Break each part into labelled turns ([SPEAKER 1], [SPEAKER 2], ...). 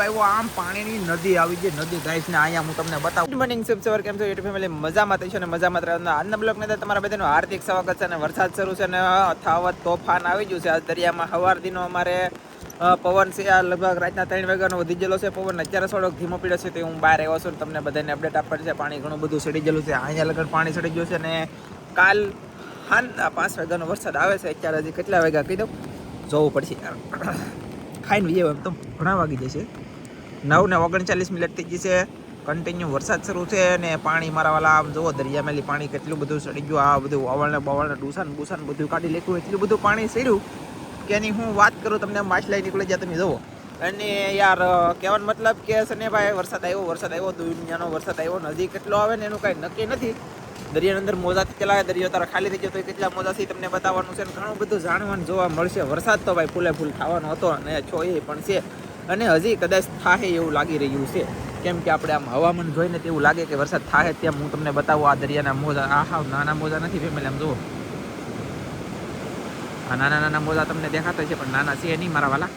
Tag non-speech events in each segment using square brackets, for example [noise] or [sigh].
[SPEAKER 1] આવ્યો, આમ પાણીની નદી આવી ગઈ, નદી ગાઈસ ને અહીંયા હું તમને બતાવું. ગુડ મોર્નિંગ શુભ સવાર કેમ છો? યુટ્યુબ મજામાં થઈ અને મજામાં રહેવાનું. આજના બ્લોગ ને તમારા હાર્દિક સ્વાગત છે અને વરસાદ શરૂ છે અને અથાવત તોફાન આવી ગયું છે. આજ દરિયામાં સવાર દિનો અમારે પવન છે. આ લગભગ રાતના ત્રણ વાગ્યાનો વધી ગયેલો છે પવન. અત્યારે થોડોક ધીમો પીડ્યો છે, તે હું બહાર આવ્યો છું તમને બધાને અપડેટ આપવાની છે. પાણી ઘણું બધું સડી ગયેલું છે. અહીંયા લગન પાણી સડી ગયું છે અને કાલ હાંજના પાંચ વાગ્યાનો વરસાદ આવે છે. અત્યારે હજી કેટલા વાગ્યા? કહી દઉં. જોવું પડશે. ખાઈને વિજય એમ તો ઘણા વાગી જશે. નવ ને ઓગણચાલીસ મિનિટ થઈ જશે કન્ટિન્યુ વરસાદ શરૂ છે અને પાણી મારા વાલા, આમ જુઓ દરિયામેલી પાણી કેટલું બધું સડી ગયું, આ બધું અવળને બવળને ડૂસાન બુસાન બધું કાઢી લેખું એટલું બધું પાણી સર્યું કે એની હું વાત કરું તમને માછલાઈ નીકળી જાય તમે જુઓ. અને યાર, કહેવાનો મતલબ કે સને ભાઈ વરસાદ આવ્યો વરસાદ આવ્યો, દુનિયાનો વરસાદ આવ્યો, નદી કેટલો આવે ને એનું કાંઈ નક્કી નથી. દરિયાની અંદર મોજાથી ચલાવે, દરિયો તારા ખાલી થઈ ગયો તો કેટલા મોજાથી તમને બતાવવાનું છે અને ઘણું બધું જાણવાનું જોવા મળશે. વરસાદ તો ભાઈ ફૂલે ફૂલ થવાનો હતો અને છો એ પણ છે. અને હજી કદાચ થાહે એવું લાગી રહ્યું છે. કેમ કે આપણે આમ હવામાન જોઈને તેવું લાગે કે વરસાદ થાહે તેમ હું તમને બતાવું આ દરિયાના મોજા. આ હા નાના મોજા નથી ફેમિલી આમ જુઓ. આ નાના નાના મોજા તમને દેખાતા છે, પણ નાના છે નહીં મારા વાલા.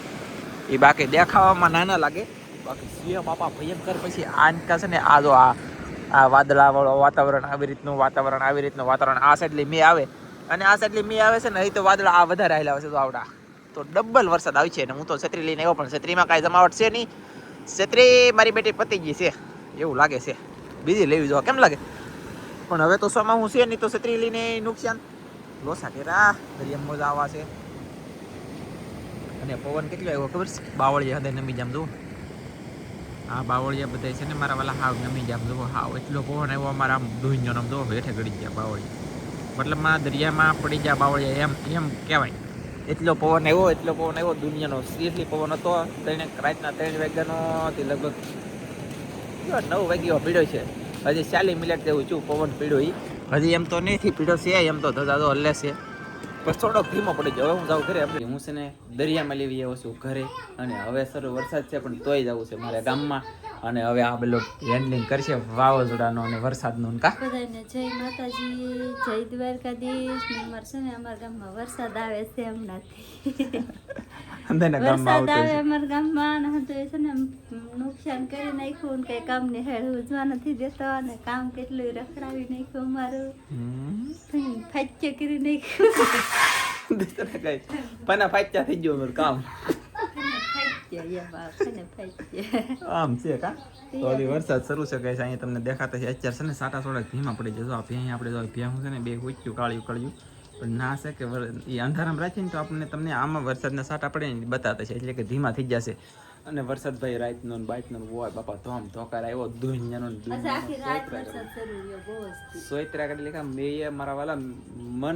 [SPEAKER 1] એ બાકી દેખાવામાં નાના લાગે. બાકી સિંહ બાપા ભયંકર પછી આ છે ને આ જો આ આ વાદળાવાળો વાતાવરણ આવી રીતનું વાતાવરણ, આવી રીતનું વાતાવરણ. આ સાઈડલી મી આવે અને આ સાઈડલી મી આવે છે ને, અહીં તો વાદળા આ વધારે આવેલા છે તો આવડા. તો ડબલ વરસાદ આવી છે અને હું તો છત્રી લઈને આવ્યો, પણ છત્રીમાં કાંઈ જમાવટ છે નહીં. છત્રી મારી બેટી પતી ગઈ છે, એવું લાગે છે. બીજી લેવી જો, કેમ લાગે? પણ હવે તો સોમાં હું છે નહીં, તો છત્રી લઈને નુકસાન. લોસા કેરા દરિયા મોજા આવા છે. અને પવન કેટલો આવ્યો ખબર છે? બાવળિયા હદે નમી જામ જુઓ. આ બાવળિયા બધા છે ને મારા વાલા હાવ નમી ગયા. જુઓ હાવ એટલો પવન આવ્યો અમારા આમ દુહિંજો આમ જુઓ હેઠે ગળી ગયા બાવળિયા. મતલબમાં દરિયામાં પડી ગયા બાવળિયા એમ એમ કહેવાય. એટલો પવન આવ્યો, એટલો પવન આવ્યો, દુનિયાનો સિરિયસલી પવન હતો. તેને રાતના ત્રણ વાગ્યાનો તે લગભગ નવ વાગ્યો પીડ્યો છે. હજી ચાલીસ મિનિટ જેવું છું, પવન પીડ્યો એ હજી એમ તો નથી પીડ્યો છે, એમ તો ધજાદો હલ્લે છે. પણ થોડોક ધીમો પડી ગયો હવે હું જાઉં ઘરે આપણે. હું છે ને દરિયામાં લેવી આવ્યો છું ઘરે. અને હવે સર વરસાદ છે, પણ તોય જવું છે મારા ગામમાં. અને હવે આ પેલો હેન્ડલિંગ કરશે વાવાઝોડાનો અને વરસાદનો ને કા?
[SPEAKER 2] બધાને જય માતાજી જય દ્વારકાધીશ. ને અમારે છે ને અમારા ગામમાં વરસાદ આવે છે હમણાંથી વરસાદ આવે
[SPEAKER 1] છે
[SPEAKER 2] અમારા ગામમાં અને તો છે ને નુકસાન કરી નાખ્યું ને કઈ કામ ને હેડ ઉજવા નથી દેતો અને કામ કેટલું રખડાવી નાખ્યું અમારું. ફાચ્ય કરી નાખ્યું. [laughs]
[SPEAKER 1] પણ પના ફાચ્યા થઈ ગયું અમારું કામ
[SPEAKER 2] ફાચ્ય યા બાપ છે ને ફાચ્ય
[SPEAKER 1] આમ છે કા? તો વરસાદ શરૂ છે guys. અહીંયા તમને દેખાતા છે. અત્યારે છે ને સાટા થોડાક ધીમા પડી જશો. આ ભેં આપણે જો ભેં છે ને બે ઉચ્યું કાળ્યું કાળિયું પણ ના છે કે ઈ અંધારામાં રાખીને તો આપણને તમને આમાં વરસાદના સાટા પડે ને બતાવતા છે. એટલે કે ધીમા થઈ જશે. અને વરસાદ ભાઈ રાતનો ને બાઈટનો ને હોય. બાપા ધોમ ધોકાર આવ્યો દુનિયાનો સોયત્રા કાઢી લેખા મેં મારા વાલા મન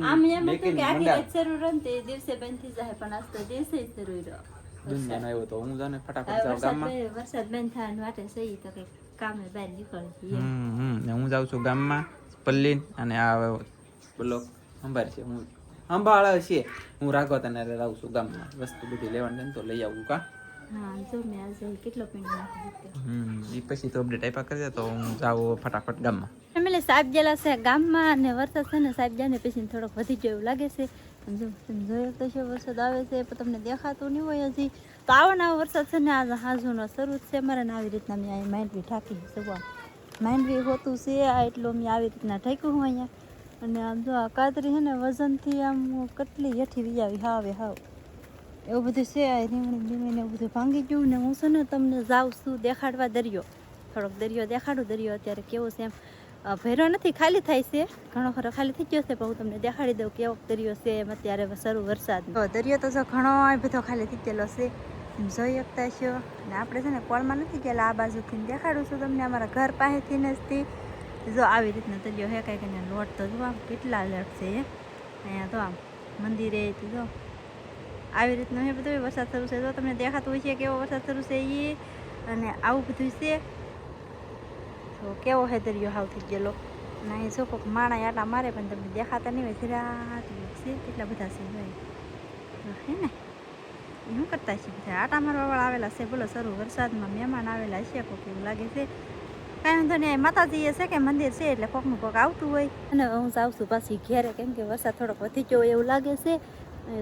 [SPEAKER 2] કે આખી રાત શરૂ દિવસે બંધ થઈ જાય પણ આજ તો દિવસે શરૂ રહ્યો.
[SPEAKER 1] દુનિયાનો આવ્યો તો હું જાને ફટાફટ જાઉં ગામમાં
[SPEAKER 2] વરસાદ બંધ થવાની વાટે સહી તો કઈ કામે બહાર નીકળી
[SPEAKER 1] હમ હમ ને હું જાઉં છું ગામમાં પલ્લીન અને આ પેલો છે હું સંભાળ છે હું રાઘવા તને રાવું છું ગામમાં વસ્તુ બધી લેવાની ને તો લઈ આવું કા પછી તો અપડેટ આપ્યા કરજે તો હું જાઉં ફટાફટ ગામમાં
[SPEAKER 2] ફેમિલી સાહેબ છે ગામમાં અને વરસાદ છે ને સાહેબ જાય પછી થોડોક વધી ગયો એવું લાગે છે જોયો તો વરસાદ આવે છે, પણ તમને દેખાતો નહીં હોય હજી. તો આવો આવો વરસાદ છે ને આજે હાજુનો શરૂ છે. મારે ને આવી રીતના મેં અહીં માંડવી ઠાકી જો માંડવી હોતું છે, આ એટલું મેં આવી રીતના ઠાક્યું હું અહીંયા. અને આમ જો આ કાતરી છે ને, વજનથી આમ કેટલી હેઠી વી આવી હાવે હાવ. એવું બધું છે, આ રીંગણી બીંગણીને એવું બધું ભાંગી ગયું ને હું છે ને તમને જાઉં છું, દેખાડવા દરિયો. થોડોક દરિયો દેખાડું, દરિયો અત્યારે કેવો છે એમ. અ, ભર્યો નથી ખાલી થાય છે. ઘણો ખરો ખાલી થઈ ગયો છે પણ હું તમને દેખાડી દઉં કેવો દરિયો છે એમ અત્યારે શરૂ વરસાદ દરિયો તો જો ઘણો બધો ખાલી થઈ ગયેલો છે. જોઈ શકતા છો. ને આપણે છે ને કોળમાં નથી ગયેલા આ બાજુથી દેખાડું છું તમને. અમારા ઘર પાસેથી જ તે જો આવી રીતના દરિયો હે કાંઈક એને લોટ તો જો આમ કેટલા લોટ છે એ અહીંયા તો આમ મંદિરે જો આવી રીતનું હે બધું વરસાદ શરૂ છે. જો તમને દેખાતું હોય છે કેવો વરસાદ શરૂ છે એ અને આવું બધું છે. તો કેવો હે દરિયો હાવ થઈ ગયેલો. અને અહીં જો કોઈક માણા આટા મારે પણ તમને દેખાતા નહીં હોય ધીરાટ છે કેટલા બધા છે ભાઈ. હે ને શું કરતા છે બધા? આટા મારવાવાળા આવેલા છે, બોલો શરૂ. વરસાદમાં મહેમાન આવેલા છે કોઈક એવું લાગે છે. કાંઈ વાંધો નહીં માતાજી છે કે મંદિર છે, એટલે કોકનું કોક આવતું હોય. અને હું જાઉં છું પાછી ઘેરે, કેમ કે વરસાદ થોડોક વધી ગયો એવું લાગે છે.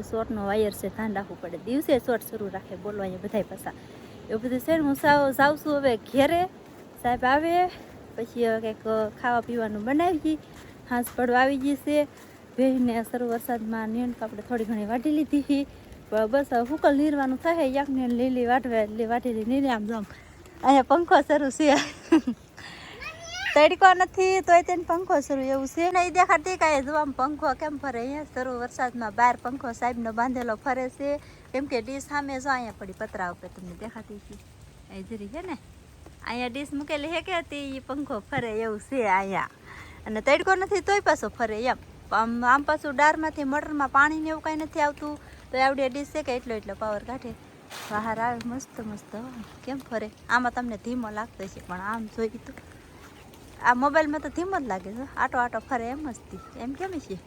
[SPEAKER 2] શોર્ટનો વાયર છે ધ્યાન રાખવું પડે? દિવસે શોર્ટ શરૂ રાખે બોલવા અહીંયા બધાય પાછા. એવું બધું છે હું સાવ જાઉં છું હવે ઘેરે. સાહેબ આવે, પછી કંઈક ખાવા પીવાનું બનાવી હાંસ પડવા આવી ગઈ છે. ભેઈને શરૂ વરસાદમાં નીણ આપણે થોડી ઘણી વાટી લીધી. હતી બસ હુકલ નીરવાનું થાય. યાકને લીલી વાટવે એટલે વાટેલી નીરે આમ જમ. અહીંયા પંખો શરૂ છે. તડકો નથી, તોય તેને પંખો શરૂ એવું છે. નહીં દેખાડતી કાંઈ જો આમ પંખો કેમ ફરે અહીંયા? શરૂ વરસાદમાં બહાર પંખો સાહેબનો બાંધેલો ફરે છે. કેમ કે ડીશ સામે જો અહીંયા પડી પતરા ઉપર તમને દેખાતી છે અહીં જરી છે ને? અહીંયા ડીશ મૂકેલી હે કે હતી? એ પંખો ફરે એવું છે અહીંયા. અને તડકો નથી, તોય પાછો ફરે એમ. આમ આમ પાછું ડારમાંથી મટરમાં પાણી ને એવું કાંઈ નથી આવતું. તો આવડી ડીશ છે કે એટલો એટલો પાવર કાઢે. બહાર આવે મસ્ત મસ્ત. કેમ ફરે? આમાં તમને ધીમો લાગતો છે પણ આમ જોઈ તો. આ મોબાઈલમાં તો ધીમો જ લાગે છે. આટો આટો ફરે એમ જ એમ કેમ છે?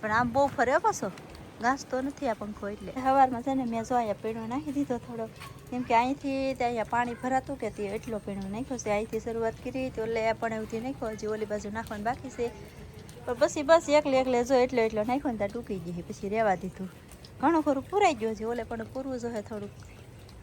[SPEAKER 2] પણ આમ બહુ ફરે પાછો. ઘાસ તો નથી આ પંખો એટલે. સવારમાં છે ને મેં જો અહીંયા પીણો નાખી દીધો થોડો. કેમ કે અહીંથી તે અહીંયા પાણી ભરાતું કે તે એટલો પીણો નાખ્યો છે. અહીંથી શરૂઆત કરી તો એટલે પણ એવથી નાખ્યો, હજી ઓલી બાજુ નાખવાનું બાકી છે. પણ પછી બસ એકલે એકલે જો એટલો એટલો નાખ્યો ને ત્યાં ટૂંકી ગઈ પછી રહેવા દીધું. ઘણું ખરું પૂરાઈ ગયું છે ઓલે પણ પૂરવું જોઈએ થોડુંક.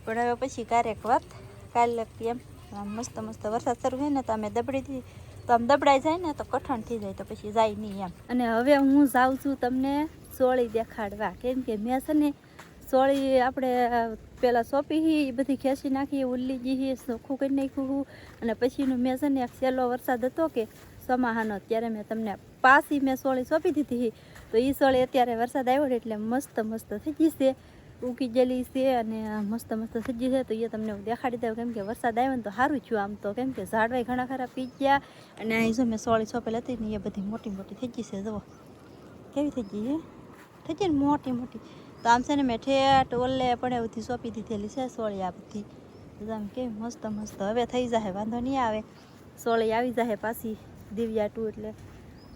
[SPEAKER 2] પણ હવે પછી ક્યારેક વાત, કાલે એમ. મસ્ત મસ્ત વરસાદ શરૂ થાય ને તો અમે દબડી દીધી તો આમ દબડાઈ જાય ને તો કઠણ થઈ જાય તો પછી જાય નહીં એમ. અને હવે હું જાઉં છું તમને સોળી દેખાડવા. કેમ કે મેં છે ને સોળી આપણે પેલા સોંપી હી એ બધી ખેંચી નાખી, ઉલ્લી ગઈ સોખું કરી નાખ્યું અને પછીનું મેં છે ને એક સહેલો વરસાદ હતો કે સમાહાનો ત્યારે મેં તમને પાછી મેં સોળી સોંપી દીધી તો એ સોળી અત્યારે વરસાદ આવ્યો એટલે મસ્ત મસ્ત થઈ ગઈ છે. ઉગી ગયેલી છે અને મસ્ત મસ્ત સજી છે. તો એ તમને હું દેખાડી દઉં. કેમ કે વરસાદ આવ્યો ને તો સારું થયું આમ તો. કેમ કે ઝાડવાય ઘણા ખરા પી ગયા. અને અહીં જો મેં સોળી સોંપેલ હતી ને એ બધી મોટી મોટી થઈ ગઈ છે. જુઓ. કેવી થઈ ગઈ છે થઈ જાય ને મોટી મોટી. તો આમ છે ને મેં ઠેઠ ઓલે પણ એવથી સોંપી દીધેલી છે, સોળી આ બધી. આમ કેવી મસ્ત મસ્ત. હવે થઈ જાય વાંધો નહીં આવે. સોળી આવી જાય પાછી દિવ્યા ટુ એટલે.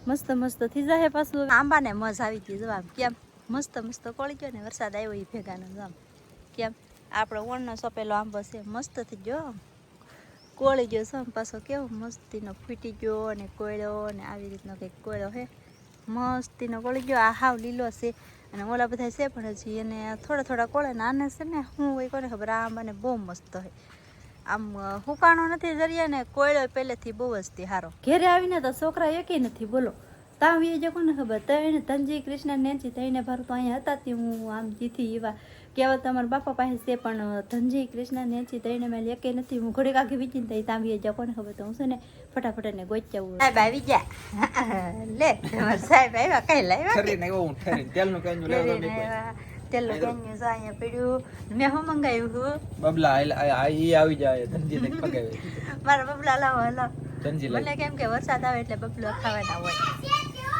[SPEAKER 2] મસ્ત મસ્ત થઈ જાય પાછું આંબાને મજા આવી ગઈ જવા કેમ? મસ્ત મસ્ત કોળી ગયો ને, વરસાદ આવ્યો એ ભેગાનો જો આમ. કેમ? આપણો ઓણનો સોંપેલો આંબો છે, મસ્ત થઈ ગયો કોળી ગયો છે પાછો કેવો મસ્તીનો ફૂટી ગયો અને કોળ્યો અને આવી રીતનો કંઈક કોળ્યો છે મસ્તીનો કોળી ગયો આ હાવ લીલો છે. અને ઓલા બધા છે પણ હજી એને થોડા થોડા કોળે ને આને છે ને, હું હોય કોને ખબર આમ અને બહુ મસ્ત હોય. આમ હુકાણો નથી જરીએ ને, કોયલો પહેલેથી બહુ જ તે હારો. ઘેરે આવીને તો છોકરા એકે નથી, બોલો. તાવ એ જે કોને ખબર તઈને ધનજી, કૃષ્ણ, નેન્સી તઈને ભારું તો અહીંયા હતા હું આમ જીથી એવા કહેવત તમારા બાપા પાસે છે પણ ધનજી કૃષ્ણ નેન્સી તઈને મેં લેકે નથી. હું ઘડીક તઈ તામ એ જે કોને ખબર? તો હું છે ને ફટાફટ એને ગોચ્યાવું સાહેબ આવી ગયા. [laughs] લે સાહેબ આવ્યા. કઈ લાવ્યા
[SPEAKER 1] ખરી ને હું ઠરીને. તેલનું કેન્યું લેવા
[SPEAKER 2] તેલનું
[SPEAKER 1] નહીં
[SPEAKER 2] કેન્યું છે અહીંયા પડ્યું. મેં હું મંગાવ્યું હું
[SPEAKER 1] બબલા આ- આ- ઈ આવી જાય. ધનજી ને પગાવે
[SPEAKER 2] મારા બબલા લાવો હલો.
[SPEAKER 1] ધનજી
[SPEAKER 2] મને કેમ કે વરસાદ આવે એટલે બબલો ખાવાના હોય.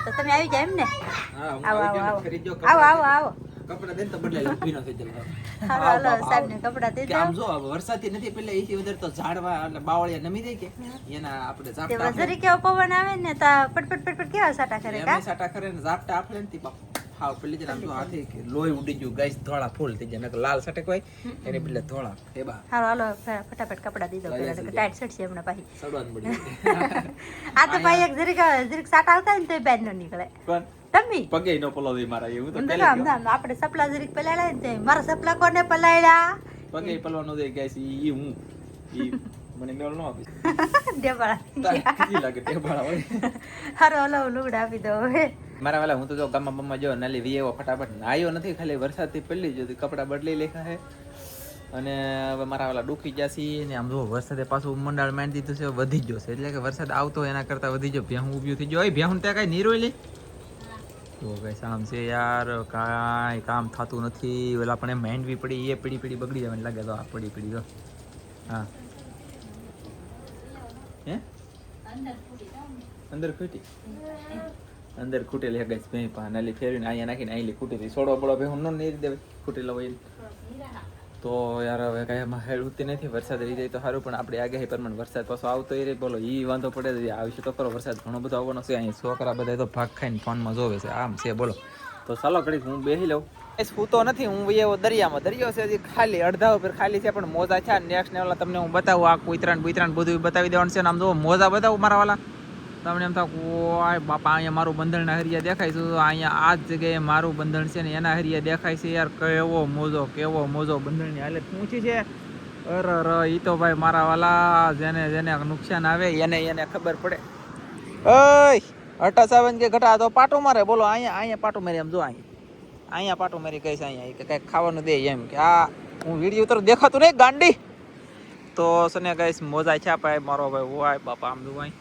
[SPEAKER 2] તો તમે આવી જાય એમ ને? આવો
[SPEAKER 1] આવો
[SPEAKER 2] આવો આવો.
[SPEAKER 1] આવો
[SPEAKER 2] આવો.
[SPEAKER 1] કપડાં.
[SPEAKER 2] આવો આવો
[SPEAKER 1] કપડાં દે ને તો બદલાઈ લઉં, ભીનો થઈ જાય.
[SPEAKER 2] હાલો હાલો સાહેબ ને કપડા દઈ
[SPEAKER 1] કે આમ જો હવે વરસાદથી નથી પેલા એથી વધારે તો ઝાડવા એટલે બાવળિયા નમી જાય કે. એના આપણે
[SPEAKER 2] તે
[SPEAKER 1] ઝાપટા આપણે-
[SPEAKER 2] વજરી કેવો પવન આવે ને તો પટ પટ પટ પટ કેવા સાટા કરે કા?
[SPEAKER 1] સાટા કરે ને ઝાપટા આપણે ને તે બાપ. હાવ પેલી જ આમ જો હાથે લોહી ઉડી ગયું ગાઈસ ધોળા ફૂલ થઈ જાય લાલ સટક હોય એને બદલે ધોળા એ બા.
[SPEAKER 2] હાલો હાલો ફટાફટ કપડા દો પેલા. તો ટાઈટ શર્ટ છે હમણાં પાછી.
[SPEAKER 1] સડવાન પડી [laughs]
[SPEAKER 2] આ તો ભાઈ એક જરીક જરીક સાટા આવતા ને તો બેન નો નીકળે.
[SPEAKER 1] પણ
[SPEAKER 2] તમે?
[SPEAKER 1] પગે નો પલાવી મારા એવું તો
[SPEAKER 2] હું. આમ આપણે સપલા જરીક પલાળ્યા ને તે મારા સપલા કોને પલાળ્યા
[SPEAKER 1] પગે પલવાનો દે ગાઈસ ઈ ઈ હું. ઈ મને મેળ નો આપી.
[SPEAKER 2] દેવાળા
[SPEAKER 1] લાગે દેવાળા હોય? [laughs]
[SPEAKER 2] હારો હલો લુગડા આપી દો હવે.
[SPEAKER 1] મારા વાલા હું તો જો ગામમાં બમમાં જો નાલી વીએવો ફટાફટ નાયો નથી ખાલી વરસાદથી પહેલી જ કપડાં બદલી લેખા છે અને હવે મારા વાલા દુખી જશે ને આમ જો વરસાદે પાછું મંડાળ માંડી દીધું છે વધી જશે એટલે કે વરસાદ આવતો એના કરતાં વધી ગયો. ભેહું ઊભ્યું થઈ ગયો. ભેહું ત્યાં કાંઈ નીરોય લે? તો કઈ આમ છે યાર કાંઈ કામ થતું નથી. ઓલા પણ એમ માંડવી પડી એ પીડી પીડી બગડી જવાની લાગે તો આ પડી પીડી તો હા. હે? અંદર ખૂટી અંદર ખૂટેલી હે ગઈ ભેં પા નાલી ફેરવીને અહીંયા નાખીને અહીં ખૂટેલી સોડો બળો ભેં હું નહીં દેવે ખૂટેલો હોય તો યાર હવે કાંઈ એમાં હેડ ઉઠતી નથી, વરસાદ રહી જાય તો સારું, પણ આપણે આગાહી પ્રમાણે વરસાદ પાછો આવતો એ બોલો એ વાંધો પડે આવશે તો કરો વરસાદ ઘણો બધો આવવાનો છે. અહીં છોકરા બધા તો ભાગ ખાઈને ફોનમાં જોવે છે. આમ છે, બોલો. તો ચાલો, ઘડીક હું બેસી લઉં. સૂતો નથી, હું એવો દરિયામાં. દરિયો છે હજી ખાલી, અડધા ઉપર ખાલી છે, પણ મોજા છે. નેક્સ્ટ ને તમને હું બતાવું, આ કુતરાણ બુતરાણ બધું બતાવી દેવાનું છે. આમ જો મોજા બતાવું મારા વાલા. તમને એમ થાય, ઓય, બાપા, અહીંયા મારું બંધણના હરિયા દેખાય છે. તો અહીંયા આ જ જગ્યાએ મારું બંધણ છે ને એના હરિયા દેખાય છે યાર. કેવો મોજો કેવો મોજો બંધણની હાલત ઊંચી છે. અરે અરે, ઈ તો ભાઈ મારા વાલા, જેને જેને નુકસાન આવે, એને એને ખબર પડે. ઓય હટા સાવન કે, ઘટા તો પાટો મારે. બોલો, અહીંયા અહીંયા પાટો મારી એમ જો અહીંયા અહીંયા પાટો મારી કહીશ અહીંયા કે કંઈક ખાવાનું દે એમ કે, આ, હું વીડિયો ઉતર, દેખાતું નહીં, ગાંડી. તો સને કહીશ મોજા છે ભાઈ મારો ભાઈ. ઓય, બાપા, આમ જોવાય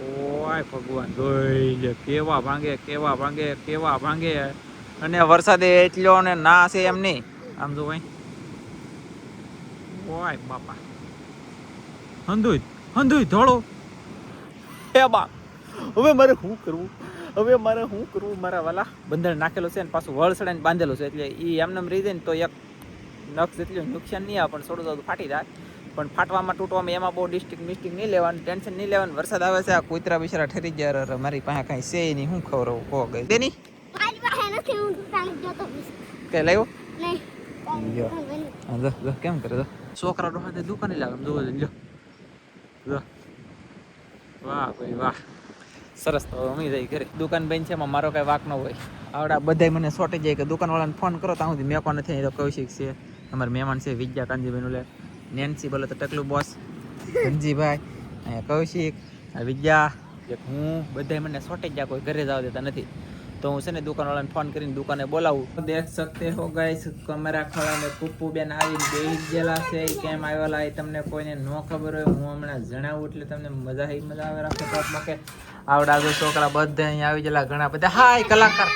[SPEAKER 1] ઓય ભગવાન, જોઈ લે, કેવા ભાંગે કેવા ભાંગે કેવા ભાંગે. અને વરસાદે એટલો ને ના છે એમ નહીં. આમ જો ભાઈ. ઓય બાપા. હંધુય હંધુય, ધોળો. હે બા હવે મારે શું કરવું? હવે મારે શું કરવું? મારા વાલા બંધણ નાખેલો છે ને પાછું વળસડાઈને બાંધેલું છે. એટલે એ એમને રહી જાય ને તો એક નખ જેટલું નુકસાન નહીં આવે, પણ થોડું થોડું ફાટી જાય. પણ ફાટવામાં તૂટવામાં એમાં બહુ ડિસ્ટ્રિક્ટ મિસ્ટિક નહીં લેવાનું ટેન્શન નહીં લેવાનું. વરસાદ આવે છે આ કુતરા બિચારા ઠરી ગયા મારી પાસે કાંઈ છે નહીં શું ખબર હવે કહો ગઈ. તેની
[SPEAKER 3] મારી પાસે નથી હું દુકાને જતો
[SPEAKER 1] કે લાવ્યો. હા, જો, કેમ કરે જો. છોકરા ડોહા દુકાને લાવે જોવો જો. જો. વાહ ભાઈ વાહ. સરસ તો અમે જઈ ઘરે. દુકાન બંધ છે એમાં મારો કઈ વાક ન હોય. આવડા બધાય મને શોર્ટેજ જાય કે દુકાનવાળાને ફોન કરો ત્યાં સુધી મેકો નથી અહીં તો કૌશિક છે અમારા મહેમાન છે વિદ્યા કાંજીભાઈ લે. નેન્સી બોલો તો ટકલું બોસ. ધનજીભાઈ અહીંયા કૌશિક વિદ્યા હું, બધાય મને સોટી જ કોઈ ઘરે જવા દેતા નથી. તો હું છે ને દુકાનવાળાને ફોન કરીને દુકાને બોલાવું. દેખ શકતે હો ગાઈસ, કમરા ખોળા ને પુપ્પુ બેન આવીને બેહી ગયેલા છે. કેમ આવેલા એ તમને કોઈને ન ખબર હોય, હું હમણાં જણાવું એટલે તમને મજા આવી મજા આવે રાખે તો કે આવડા જો છોકરા, બધા અહીંયા આવી ગયેલા ઘણા બધા. હાય, કલાકાર.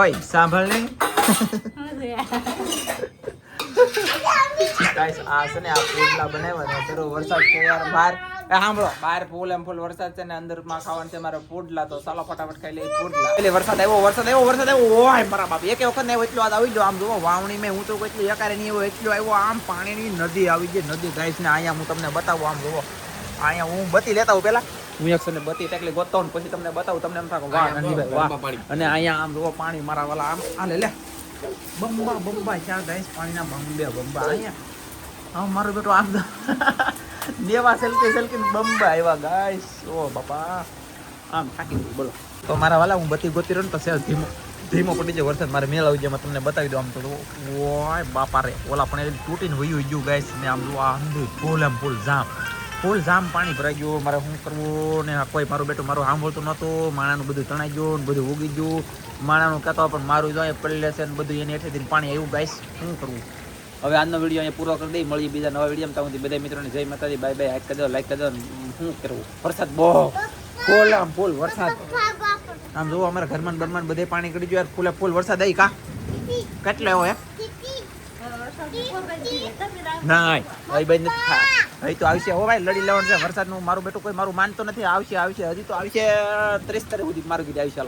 [SPEAKER 1] ઓય, સાંભળ નહીં ગાઈસ આ છે ને, આ પુડલા બનાવ્યા વરસાદ છે એ સાંભળો, બહાર ફૂલ એમ ફૂલ વરસાદ છે ને અંદરમાં ખાવાનું છે મારે પુડલા, તો ચાલો ફટાફટ ખાઈ લઈએ પુડલા. એટલે વરસાદ આવ્યો વરસાદ આવ્યો વરસાદ આવ્યો. ઓય એક વખત ને એટલો આજ આવી ગયો. આમ જુઓ, વાવણી મેં, હું તો કેટલી એકારે નહીં આવ્યો, એટલો આવ્યો. આમ પાણીની નદી આવી ગઈ, નદી ગાઈસ ને, અહીંયા હું તમને બતાવું, આમ જુઓ. અહીંયા હું બતી લેતા હું પેલા હું એક ને બતી ટેકલી ગોતતો ને પછી તમને બતાવું તમને એમ થાય કે વાહ નંદીભાઈ વાહ અને અહીંયા આમ જુઓ પાણી મારા વાલા આમ આ લે લે બંબા બંબા ચા ગાઈસ પાણીના બંબે બંબા અહીંયા હા મારો બેટો આમ તો દેવા સેલ્ફી સેલ્ફી બંબા આવ્યા ગાઈસ ઓ બાપા આમ થાકી ગયું બોલો તો મારા વાલા હું બધી ગોતી રહ્યો ને તો સેલ ધીમો ધીમો પડી જાય વરસાદ મારે મેળ આવી જાય એમાં તમને બતાવી દઉં આમ તો ઓય બાપા રે ઓલા પણ એ તૂટીને વયું ગયું ગાઈસ ને આમ જો આ અંધું ફૂલ એમ ફૂલ જામ ફૂલ જામ પાણી ભરાઈ ગયું. મારે શું કરવું ને કોઈ મારું બેટું મારું સાંભળતું નહોતું. માણાનું બધું તણાઈ ગયું ને બધું ઉગી ગયું. માણાનું કહેતો પણ મારું જો પડી લેશે ને બધું એની હેઠેથી પાણી આવ્યું ગાઈશ શું કરવું? હવે આજનો વીડિયો અહીંયા પૂરો કરી દઈ. મળીએ બીજા નવા વીડિયો ત્યાં બધા મિત્રોને જય માતાજી. Bye bye. હાઈક કરી દો લાઈક કરજો શું કરવું? વરસાદ બહુ. ફૂલ આમ ફૂલ વરસાદ. આમ જુઓ અમારા ઘરમાં બરમાન બરમાં બધે પાણી કરી યાર ફૂલે ફૂલ વરસાદ આવી કા? કેટલો આવ્યો હે ના ભાઈ ભાઈ તો આવશે હો લડી લેવાનું છે. વરસાદનું મારું બેટું કોઈ મારું માનતો નથી. આવશે આવશે. હજી તો આવશે ત્રીસ તારીખ સુધી મારું કીધું આવશે